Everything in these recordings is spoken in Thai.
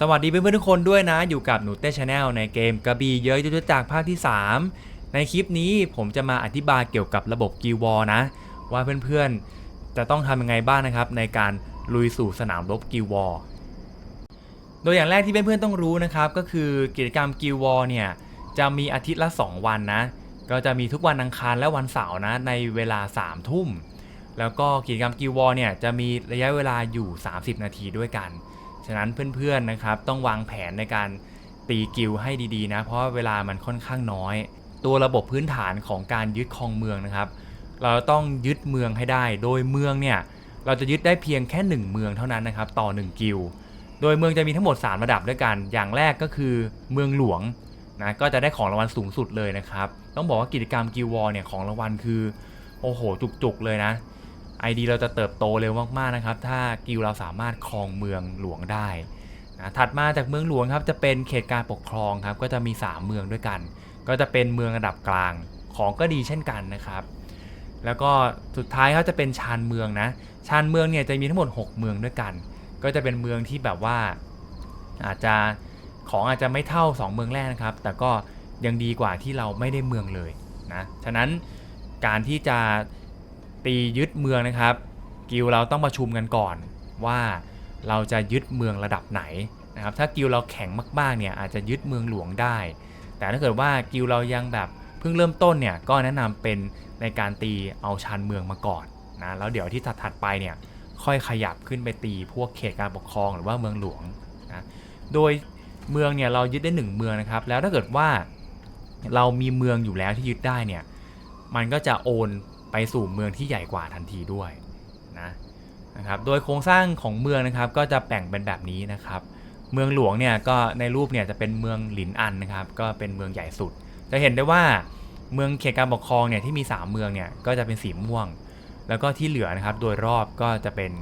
สวัสดีเพื่อนๆทุกคนด้วยนะ อยู่กับหนูเต้ชาแนลในเกมกระบี่เยอะยุทธจักรภาคที่ 3 ในคลิปนี้ผมจะมาอธิบายเกี่ยวกับระบบกิววอนะ ว่าเพื่อนๆ จะต้องทำยังไงบ้างนะครับ ในการลุยสู่สนามรบกิววอโดยอย่างแรกที่เพื่อนๆต้องรู้นะครับ ก็คือกิจกรรมกิววอเนี่ยจะมีอาทิตย์ละ 2 วันนะ ก็จะมีทุกวันอังคารและวันเสาร์นะในเวลา3ทุ่มแล้วก็กิจกรรมกิววอเนี่ยจะมีระยะเวลาอยู่ 30 นาทีด้วยกัน ฉะนั้นเพื่อนๆนะครับต้องวางแผนในการตีกิลให้ดีๆนะ เพราะว่าเวลามันค่อนข้างน้อย ตัวระบบพื้นฐานของการยึดครองเมืองนะครับ เราต้องยึดเมืองให้ได้ โดยเมืองเนี่ยเราจะยึดได้เพียงแค่ 1 เมืองเท่านั้นนะครับต่อ 1 กิลโดยเมืองจะมีทั้งหมด 3 ระดับด้วยกัน อย่างแรกก็คือเมืองหลวงนะก็จะได้ของรางวัลสูงสุดเลยนะครับ ต้องบอกว่ากิจกรรมกิลวอลเนี่ยของรางวัลคือโอ้โหจุกๆเลยนะ ID เราจะเติบโตเร็วมากๆนะครับ ถ้ากิลเราสามารถครองเมืองหลวงได้นะถัดมาจากเมืองหลวงครับจะเป็นเขตการปกครองครับ ก็จะมี 3 เมืองด้วยกัน ก็จะเป็นเมืองระดับกลางของก็ดีเช่นกันนะครับ แล้วก็สุดท้ายเขาจะเป็นชานเมืองนะชานเมืองเนี่ยจะมีทั้งหมด 6 เมืองด้วยกัน ก็จะเป็นเมืองที่แบบว่าอาจจะของอาจจะไม่เท่า 2 เมืองแรกนะครับ แต่ก็ยังดีกว่าที่เราไม่ได้เมืองเลยนะฉะนั้นการที่จะ ตียึดเมืองนะครับ กิลเราต้องประชุมกันก่อนว่าเราจะยึดเมืองระดับไหนนะครับ ถ้ากิลเราแข็งมากๆเนี่ยอาจจะยึดเมืองหลวงได้ แต่ถ้าเกิดว่ากิลเรายังแบบเพิ่งเริ่มต้นเนี่ยก็แนะนำเป็นในการตีเอาชานเมืองมาก่อนนะแล้วเดี๋ยวที่ถัดๆไปเนี่ยค่อยขยับขึ้นไปตีพวกเขตการปกครองหรือว่าเมืองหลวงนะโดยเมืองเนี่ยเรายึดได้หนึ่งเมืองนะครับ แล้วถ้าเกิดว่าเรามีเมืองอยู่แล้วที่ยึดได้เนี่ยมันก็จะโอน ไปสู่เมืองที่ใหญ่กว่าทันทีด้วยนะนะครับโดยโครงสร้างของเมืองนะครับก็จะแบ่งเป็นแบบนี้นะครับ เมืองหลวงเนี่ยก็ในรูปเนี่ยจะเป็นเมืองหลินอันนะครับก็เป็นเมืองใหญ่สุด จะเห็นได้ว่าเมืองเขตการปกครองเนี่ยที่มี 3 เมืองเนี่ยก็จะเป็นสีม่วง แล้วก็ที่เหลือนะครับโดยรอบก็จะเป็น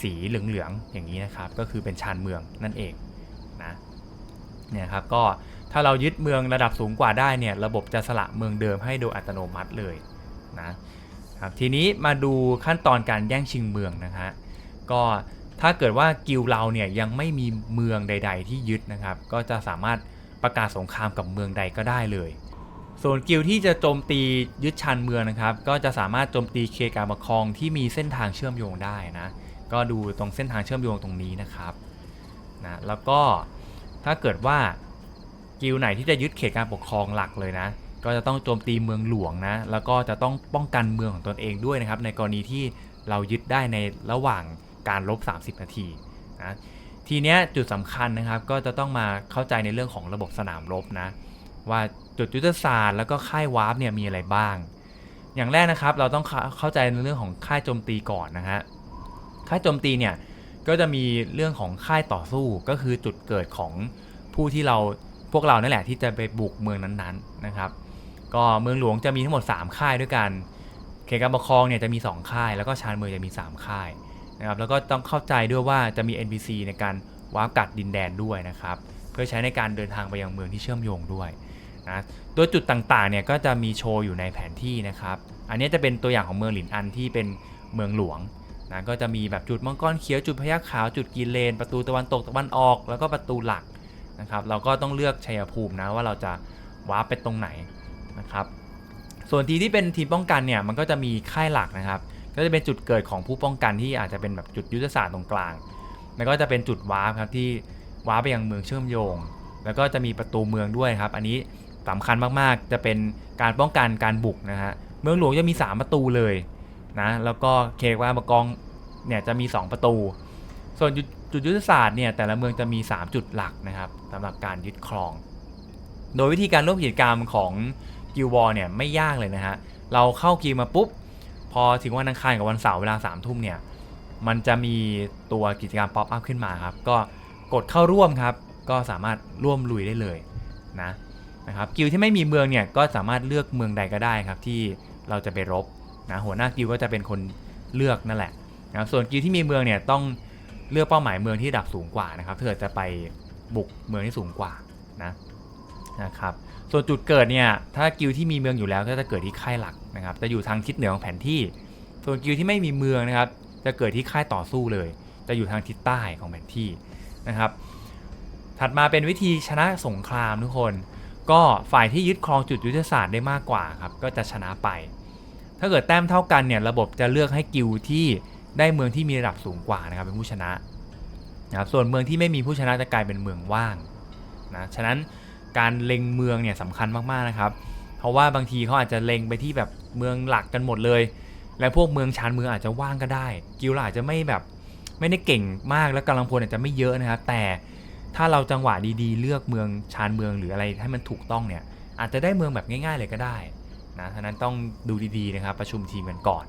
สีเหลืองๆอย่างนี้นะครับก็คือเป็นชานเมืองนั่นเองนะเนี่ยครับก็ถ้าเรายึดเมืองระดับสูงกว่าได้เนี่ยระบบจะสละเมืองเดิมให้โดยอัตโนมัติเลยนะ ครับทีนี้มาดูขั้นตอนการแย่งชิงเมืองนะฮะก็ถ้าเกิดว่ากิลด์เราเนี่ยยังไม่มีเมืองใด ๆ ที่ยึดนะครับ ก็จะสามารถประกาศสงครามกับเมืองใดก็ได้เลย ส่วนกิลด์ที่จะโจมตียึดชันเมืองนะครับ ก็จะสามารถโจมตีเคการปกครองที่มีเส้นทางเชื่อมโยงได้นะก็ดูตรงเส้นทางเชื่อมโยงตรงนี้นะครับนะแล้วก็ถ้าเกิดว่ากิลด์ไหนที่จะยึดเขตการปกครองหลักเลยนะ ก็จะต้องโจมตีเมืองหลวงนะ แล้วก็จะต้องป้องกันเมืองของตนเองด้วยนะครับ ในกรณีที่เรายึดได้ในระหว่างการลบ 30 นาทีนะทีเนี้ยจุดสำคัญนะครับ ก็จะต้องมาเข้าใจในเรื่องของระบบสนามรบนะ ว่าจุดยุทธศาสตร์แล้วก็ค่ายวาร์ปเนี่ยมีอะไรบ้าง อย่างแรกนะครับเราต้องเข้าใจในเรื่องของค่ายโจมตีก่อนนะฮะค่ายโจมตีเนี่ยก็จะมีเรื่องของค่ายต่อสู้ก็คือจุดเกิดของผู้ที่เราพวกเรานั่นแหละที่จะไปบุกเมืองนั้นๆนะครับ ก็เมืองหลวงจะมีทั้งหมด 3 ค่ายด้วยกันเขตการปกครองเนี่ยจะมี 2 ค่าย แล้วก็ชานเมืองจะมี 3 ค่ายนะครับแล้วก็ต้องเข้าใจด้วยว่าจะมี NPC ในการวาร์ปกัดดินแดนด้วยนะครับเพื่อใช้ในการเดินทางไปยังเมืองที่เชื่อมโยงด้วยนะตัวจุดต่างๆเนี่ยก็จะมีโชว์อยู่ในแผนที่นะครับ อันนี้จะเป็นตัวอย่างของเมืองหลินอันที่เป็นเมืองหลวงนะก็จะมีแบบจุดมังกรเขียวจุดพยัคฆ์ขาวจุดกีเลน ประตูตะวันตกตะวันออก แล้วก็ประตูหลักนะครับ เราก็ต้องเลือกชัยภูมินะว่าเราจะวาร์ปไปตรงไหน นะครับ ส่วนทีที่เป็นทีมป้องกันเนี่ยมันก็จะมีค่ายหลักนะครับ ก็จะเป็นจุดเกิดของผู้ป้องกันที่อาจจะเป็นแบบจุดยุทธศาสตร์ตรงกลาง แล้วก็จะเป็นจุดวาร์ปครับที่วาร์ปไปยังเมืองเชื่อมโยง แล้วก็จะมีประตูเมืองด้วยครับ อันนี้สำคัญมากๆ จะเป็นการป้องกันการบุกนะฮะ เมืองหลวงจะมี 3 ประตูเลยนะ แล้วก็เคว่าบกองเนี่ยจะมี 2 ประตู ส่วนจุดยุทธศาสตร์เนี่ยแต่ละเมืองจะมี 3 จุดหลักนะครับสำหรับการยึดครอง โดยวิธีการร่วมกิจกรรมของ กิลวอร์เนี่ยไม่ยากเลยนะฮะ เราเข้ากิลมาปุ๊บ พอถึงวันอังคารกับวันเสาร์เวลา3ามทุ่มเนี่ย มันจะมีตัวกิจกรรมป๊อปอัพขึ้นมาครับ ก็กดเข้าร่วมครับ ก็สามารถร่วมลุยได้เลยนะนะครับกิลที่ไม่มีเมืองเนี่ยก็สามารถเลือกเมืองใดก็ได้ครับที่เราจะไปรบนะหัวหน้ากิลก็จะเป็นคนเลือกนั่นแหละนะส่วนกิลที่มีเมืองเนี่ยต้องเลือกเป้าหมายเมืองที่ดับสูงกว่านะครับถ้าเกิดจะไปบุกเมืองที่สูงกว่านะนะครับ ส่วนจุดเกิดเนี่ยถ้ากิลที่มีเมืองอยู่แล้วก็จะเกิดที่ค่ายหลักนะครับจะอยู่ทางทิศเหนือของแผนที่ ส่วนกิลที่ไม่มีเมืองนะครับ จะเกิดที่ค่ายต่อสู้เลย จะอยู่ทางทิศใต้ของแผนที่นะครับ ถัดมาเป็นวิธีชนะสงครามทุกคน ก็ฝ่ายที่ยึดครองจุดยุทธศาสตร์ได้มากกว่าครับก็จะชนะไป ถ้าเกิดแต้มเท่ากันเนี่ยระบบจะเลือกให้กิลด์ที่ได้เมืองที่มีระดับสูงกว่านะครับเป็นผู้ชนะนะครับส่วนเมืองที่ไม่มีผู้ชนะจะกลายเป็นเมืองว่างนะฉะนั้น การเล็งเมืองเนี่ยสำคัญมากๆนะครับ เพราะว่าบางทีเขาอาจจะเล็งไปที่แบบเมืองหลักกันหมดเลย และพวกเมืองชานเมืองอาจจะว่างก็ได้ กิลด์เราอาจจะไม่แบบไม่ได้เก่งมากแล้วกำลังพลอาจจะไม่เยอะนะครับ แต่ถ้าเราจังหวะดีๆ เลือกเมืองชานเมืองหรืออะไรให้มันถูกต้องเนี่ยอาจจะได้เมืองแบบง่าย ๆ เลยก็ได้นะฉะนั้นต้องดูดีๆนะครับประชุมทีมกันก่อน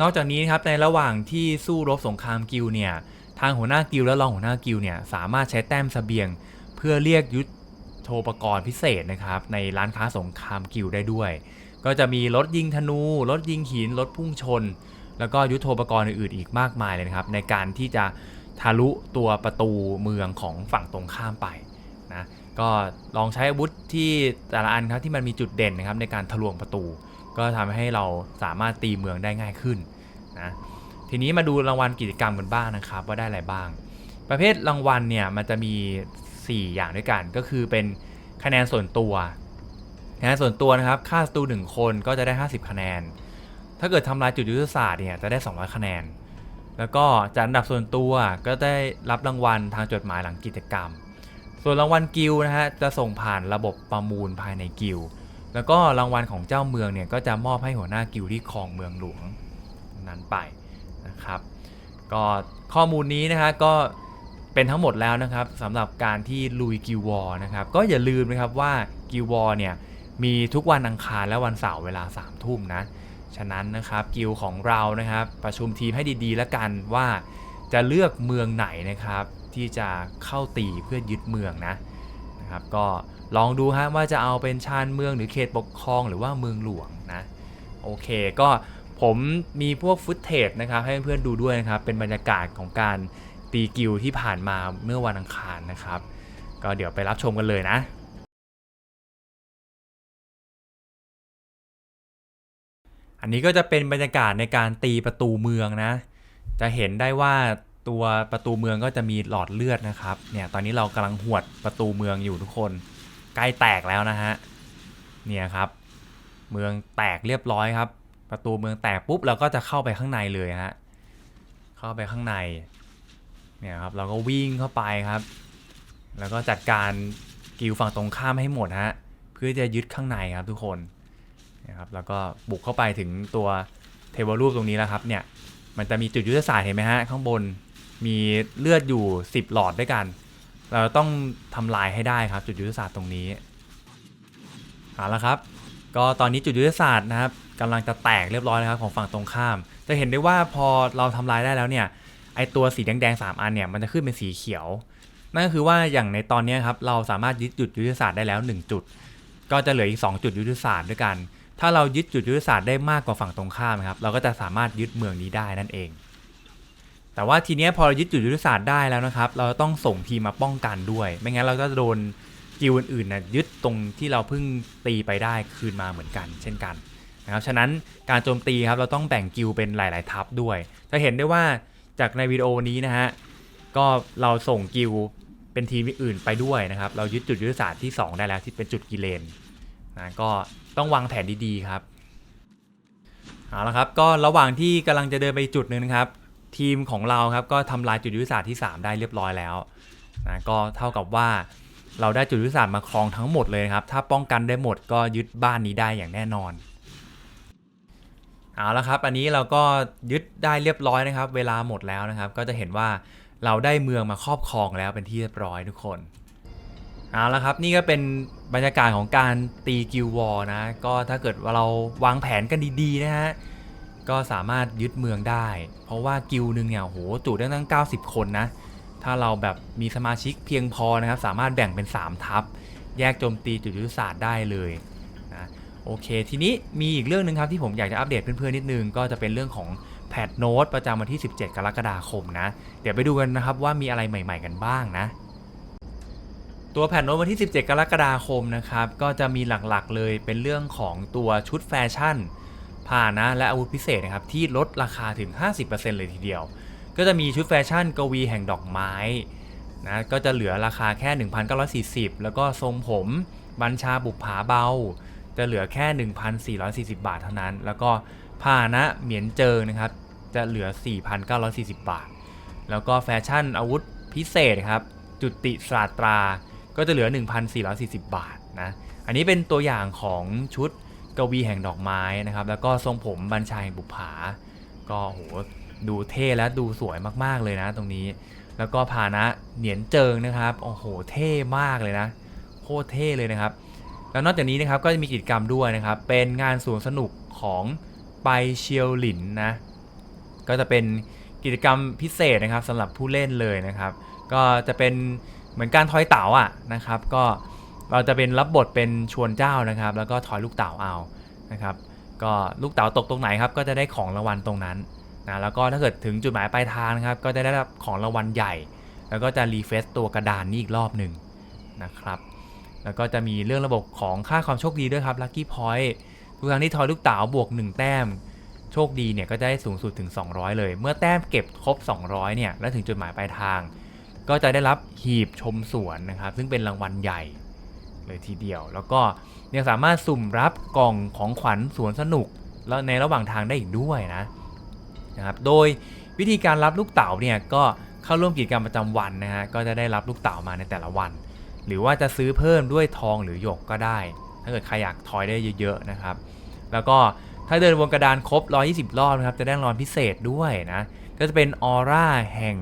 นอกจากนี้นครับในระหว่างที่สู้รบสงครามกิลด์เนี่ยทางหัวหน้ากิลด์และรองหัวหน้ากิลด์เนี่ยสามารถใช้แต้มเสบียง เพื่อเรียกยุท โธปกรณ์พิเศษนะครับ ในร้านค้าสงครามกิลได้ด้วย ก็จะมีรถยิงธนู รถยิงหิน รถพุ่งชน แล้วก็ยุทโธปกรณ์อื่นๆอีกมากมายเลยนะครับ ในการที่จะทะลุตัวประตูเมืองของฝั่งตรงข้ามไปนะก็ลองใช้อาวุธที่แต่ละอันครับที่มันมีจุดเด่นนะครับในการทะลวงประตู ก็ทำให้เราสามารถตีเมืองได้ง่ายขึ้นนะทีนี้มาดูรางวัลกิจกรรมกันบ้างนะครับ ว่าได้อะไรบ้าง ประเภทรางวัลเนี่ยมันจะมี 4 อย่างด้วยกัน ก็คือเป็นคะแนนส่วนตัวคะแนนส่วนตัวนะครับ ค่าศัตรูหนึ่งคนก็จะได้ 50 คะแนน ถ้าเกิดทำลายจุดยุทธศาสตร์เนี่ยจะได้ 200 คะแนน แล้วก็จัดอันดับส่วนตัวก็ได้รับรางวัลทางจดหมายหลังกิจกรรม ส่วนรางวัลกิลนะฮะจะส่งผ่านระบบประมูลภายในกิลแล้วก็รางวัลของเจ้าเมืองเนี่ยก็จะมอบให้หัวหน้ากิลที่ครองเมืองหลวงนั้นไปนะครับ ก็ข้อมูลนี้นะฮะก็ เป็นทั้งหมดแล้วนะครับสำหรับการที่ลุยกิลวอนะครับก็อย่าลืมนะครับว่ากิลวอเนี่ยมีทุกวันอังคารและวันเสาร์เวลา3ามทุ่มนะฉะนั้นนะครับกิลของเรานะครับประชุมทีมให้ดีๆ แล้วกันว่าจะเลือกเมืองไหนนะครับ ที่จะเข้าตีเพื่อยึดเมืองนะนะครับ ก็ลองดูฮะว่าจะเอาเป็นชานเมืองหรือเขตปกครองหรือว่าเมืองหลวงนะโอเคก็ผมมีพวกฟุตเทจนะครับให้เพื่อนๆดูด้วยนะครับเป็นบรรยากาศของการ ตีกิลที่ผ่านมาเมื่อวันอังคารนะครับ ก็เดี๋ยวไปรับชมกันเลยนะอันนี้ก็จะเป็นบรรยากาศในการตีประตูเมืองนะ จะเห็นได้ว่าตัวประตูเมืองก็จะมีหลอดเลือดนะครับ เนี่ยตอนนี้เรากำลังหวดประตูเมืองอยู่ทุกคน ใกล้แตกแล้วนะฮะ เนี่ยครับ เมืองแตกเรียบร้อยครับ ประตูเมืองแตกปุ๊บเราก็จะเข้าไปข้างในเลยฮะ เข้าไปข้างใน เนี่ยครับเราก็วิ่งเข้าไปครับ แล้วก็จัดการกิลฝั่งตรงข้ามให้หมดฮะเพื่อจะยึดข้างในครับทุกคนนะครับแล้วก็บุกเข้าไปถึงตัวเทเบิลรูปตรงนี้แล้วครับเนี่ยมันจะมีจุดยุทธศาสตร์เห็นไหมฮะข้างบนมีเลือดอยู่ 10 หลอดด้วยกัน เราต้องทำลายให้ได้ครับจุดยุทธศาสตร์ตรงนี้เอาละครับ ก็ตอนนี้จุดยุทธศาสตร์นะครับกำลังจะแตกเรียบร้อยแล้วครับของฝั่งตรงข้าม จะเห็นได้ว่าพอเราทำลายได้แล้วเนี่ย ไอตัวสีแดงๆสามอันเนี่ยมันจะขึ้นเป็นสีเขียว นั่นก็คือว่าอย่างในตอนนี้ครับเราสามารถยึดจุดยุทธศาสตร์ได้แล้ว 1 จุด ก็จะเหลืออีก 2 จุดยุทธศาสตร์ด้วยกัน ถ้าเรายึดจุดยุทธศาสตร์ได้มากกว่าฝั่งตรงข้ามครับเราก็จะสามารถยึดเมืองนี้ได้นั่นเอง แต่ว่าทีนี้พอเรายึดจุดยุทธศาสตร์ได้แล้วนะครับ เราต้องส่งทีมมาป้องกันด้วย ไม่งั้นเราก็จะโดนกิลด์อื่นๆนะยึดตรงที่เราเพิ่งตีไปได้คืนมาเหมือนกัน เช่นกันนะครับฉะนั้นการโจมตีครับเราต้องแบ่งกิลด์เป็นหลาย ๆ ทัพด้วย จะเห็นได้ว่า จากในวิดีโอนี้นะฮะ ก็เราส่งกิลเป็นทีมอื่นไปด้วยนะครับ เรายึดจุดยุทธศาสตร์ที่ 2 ได้แล้วที่เป็นจุดกิเลนนะก็ต้องวางแผนดีๆครับเอาละครับก็ระหว่างที่กำลังจะเดินไปจุดหนึ่งครับ ทีมของเราครับก็ทำลายจุดยุทธศาสตร์ที่ 3 ได้เรียบร้อยแล้วนะก็เท่ากับว่าเราได้จุดยุทธศาสตร์มาครองทั้งหมดเลยครับ ถ้าป้องกันได้หมดก็ยึดบ้านนี้ได้อย่างแน่นอน เอาละครับ อันนี้เราก็ยึดได้เรียบร้อยนะครับ เวลาหมดแล้วนะครับ ก็จะเห็นว่าเราได้เมืองมาครอบครองแล้วเป็นที่เรียบร้อยทุกคนเอาละครับ นี่ก็เป็นบรรยากาศของการตีกิลวอนะ ก็ถ้าเกิดว่าเราวางแผนกันดีๆนะฮะก็สามารถยึดเมืองได้ เพราะว่ากิลหนึ่งเนี่ยโหจุได้ตั้ง 90 คนนะ ถ้าเราแบบมีสมาชิกเพียงพอนะครับ สามารถแบ่งเป็น 3 ทัพ แยกโจมตีจุดยุทธศาสตร์ได้เลยนะ โอเค ทีนี้มีอีกเรื่องหนึ่งครับที่ผมอยากจะอัปเดตเพื่อนๆนิดนึง ก็จะเป็นเรื่องของแพทโน้ตประจำวันที่ 17 กรกฎาคมนะ เดี๋ยวไปดูกันนะครับว่ามีอะไรใหม่ ๆ กันบ้างนะตัวแผ่นโน้ตวันที่ 17 กรกฎาคมนะครับ ก็จะมีหลักๆเลยเป็นเรื่องของตัวชุดแฟชั่นพานะและอาวุธพิเศษนะครับ ที่ลดราคาถึง 50%เลยทีเดียว ก็จะมีชุดแฟชั่นกวีแห่งดอกไม้นะก็จะเหลือราคาแค่ 1,940 แล้วก็ทรงผม บัญชาบุปผาเบา จะเหลือแค่ 1,440 บาทเท่านั้น แล้วก็พาหนะเหมียนเจิงนะครับ จะเหลือ 4,940 บาท แล้วก็แฟชั่นอาวุธพิเศษครับ จุติศาสตรา ก็จะเหลือ 1,440 บาทนะ อันนี้เป็นตัวอย่างของชุดกวีแห่งดอกไม้นะครับ แล้วก็ทรงผมบัญชาแห่งบุปผา ก็โหดูเท่และดูสวยมากๆเลยนะตรงนี้ แล้วก็พานะเหนียนเจิงนะครับ โอ้โห เท่มากเลยนะ โคตรเท่เลยนะครับ แล้วนอกจากนี้นะครับก็จะมีกิจกรรมด้วยนะครับ เป็นงานสวนสนุกของไปเชียวหลินนะก็จะเป็นกิจกรรมพิเศษนะครับสำหรับผู้เล่นเลยนะครับ ก็จะเป็นเหมือนการทอยเต๋าอะนะครับ ก็เราจะเป็นรับบทเป็นชวนเจ้านะครับ แล้วก็ทอยลูกเต๋าเอานะครับ ก็ลูกเต๋าตกตรงไหนครับก็จะได้ของรางวัลตรงนั้นนะแล้วก็ถ้าเกิดถึงจุดหมายปลายทางนะครับ ก็จะได้รับของรางวัลใหญ่ แล้วก็จะรีเฟซตัวกระดานนี้อีกรอบหนึ่งนะครับ แล้วก็จะมีเรื่องระบบของค่าความโชคดีด้วยครับ Lucky Point ทุกครั้งที่ทอยลูกเต๋าบวก 1 แต้ม โชคดีเนี่ยก็จะได้สูงสุดถึง 200 เลย เมื่อแต้มเก็บครบ 200 เนี่ย และถึงจุดหมายปลายทาง ก็จะได้รับหีบชมสวนนะครับ ซึ่งเป็นรางวัลใหญ่เลยทีเดียว แล้วก็ยังสามารถสุ่มรับกล่องของขวัญสวนสนุก แล้วในระหว่างทางได้อีกด้วยนะนะครับ โดยวิธีการรับลูกเต๋าเนี่ยก็เข้าร่วมกิจกรรมประจำวันนะฮะ ก็จะได้รับลูกเต๋ามาในแต่ละวัน หรือว่าจะซื้อเพิ่มด้วยทองหรือหยกก็ได้ ถ้าเกิดใครอยากทอยได้เยอะๆนะครับ แล้วก็ถ้าเดินบนกระดานครบ 120 รอบนะครับ จะได้รางวัลพิเศษด้วยนะ ก็จะเป็นออร่าแห่ง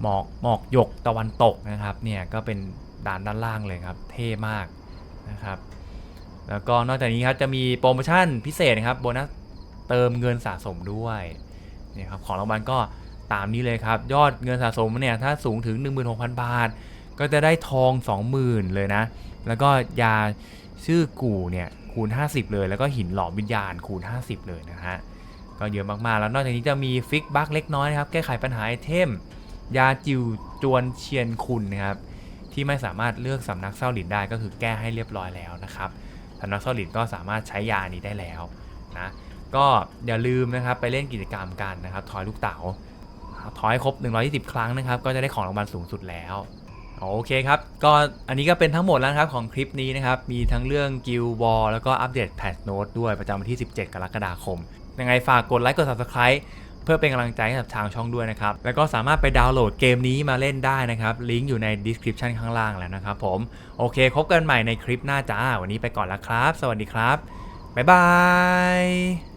หมอกหมอกหยกตะวันตกนะครับ เนี่ยก็เป็นด่านด้านล่างเลยครับ เท่มากนะครับ แล้วก็นอกจากนี้ครับจะมีโปรโมชั่นพิเศษนะครับโบนัสเติมเงินสะสมด้วยเนี่ยครับของรางวัลก็ตามนี้เลยครับ ยอดเงินสะสมเนี่ยถ้าสูงถึง 16,000 บาท ก็จะได้ทอง 20,000 เลยนะ แล้วก็ยาชื่อกูเนี่ยคูณ 50 เลย แล้วก็หินหลอมวิญญาณคูณ 50 เลยนะฮะ ก็เยอะมากๆ แล้วนอกจากนี้จะมีฟิกบั๊กเล็กน้อยนะครับ แก้ไขปัญหาไอเทม ยาจิวจวนเชียนคุณนะครับ ที่ไม่สามารถเลือกสำนักเศร้าหลินได้ก็คือแก้ให้เรียบร้อยแล้วนะครับสำนักเศร้าหลินก็สามารถใช้ยานี้ได้แล้วนะ ก็อย่าลืมนะครับไปเล่นกิจกรรมกันนะครับ ทอยลูกเต๋าทอยให้ครบ 120 ครั้งนะครับ ก็จะได้ของรางวัลสูงสุดแล้ว โอเคครับ ก็อันนี้ก็เป็นทั้งหมดแล้วครับของคลิปนี้นะครับ มีทั้งเรื่อง Guild War แล้วก็อัปเดตแพทโน้ตด้วยประจำวันที่ 17 กรกฎาคม ยังไงฝากกดไลค์กด Subscribe เพื่อเป็นกำลังใจให้กับทางช่องด้วยนะครับ แล้วก็สามารถไปดาวน์โหลดเกมนี้มาเล่นได้นะครับ ลิงก์อยู่ใน description ข้างล่างแล้วนะครับผม โอเค พบกันใหม่ในคลิปหน้าจ้า วันนี้ไปก่อนแล้วครับ สวัสดีครับ บ๊ายบาย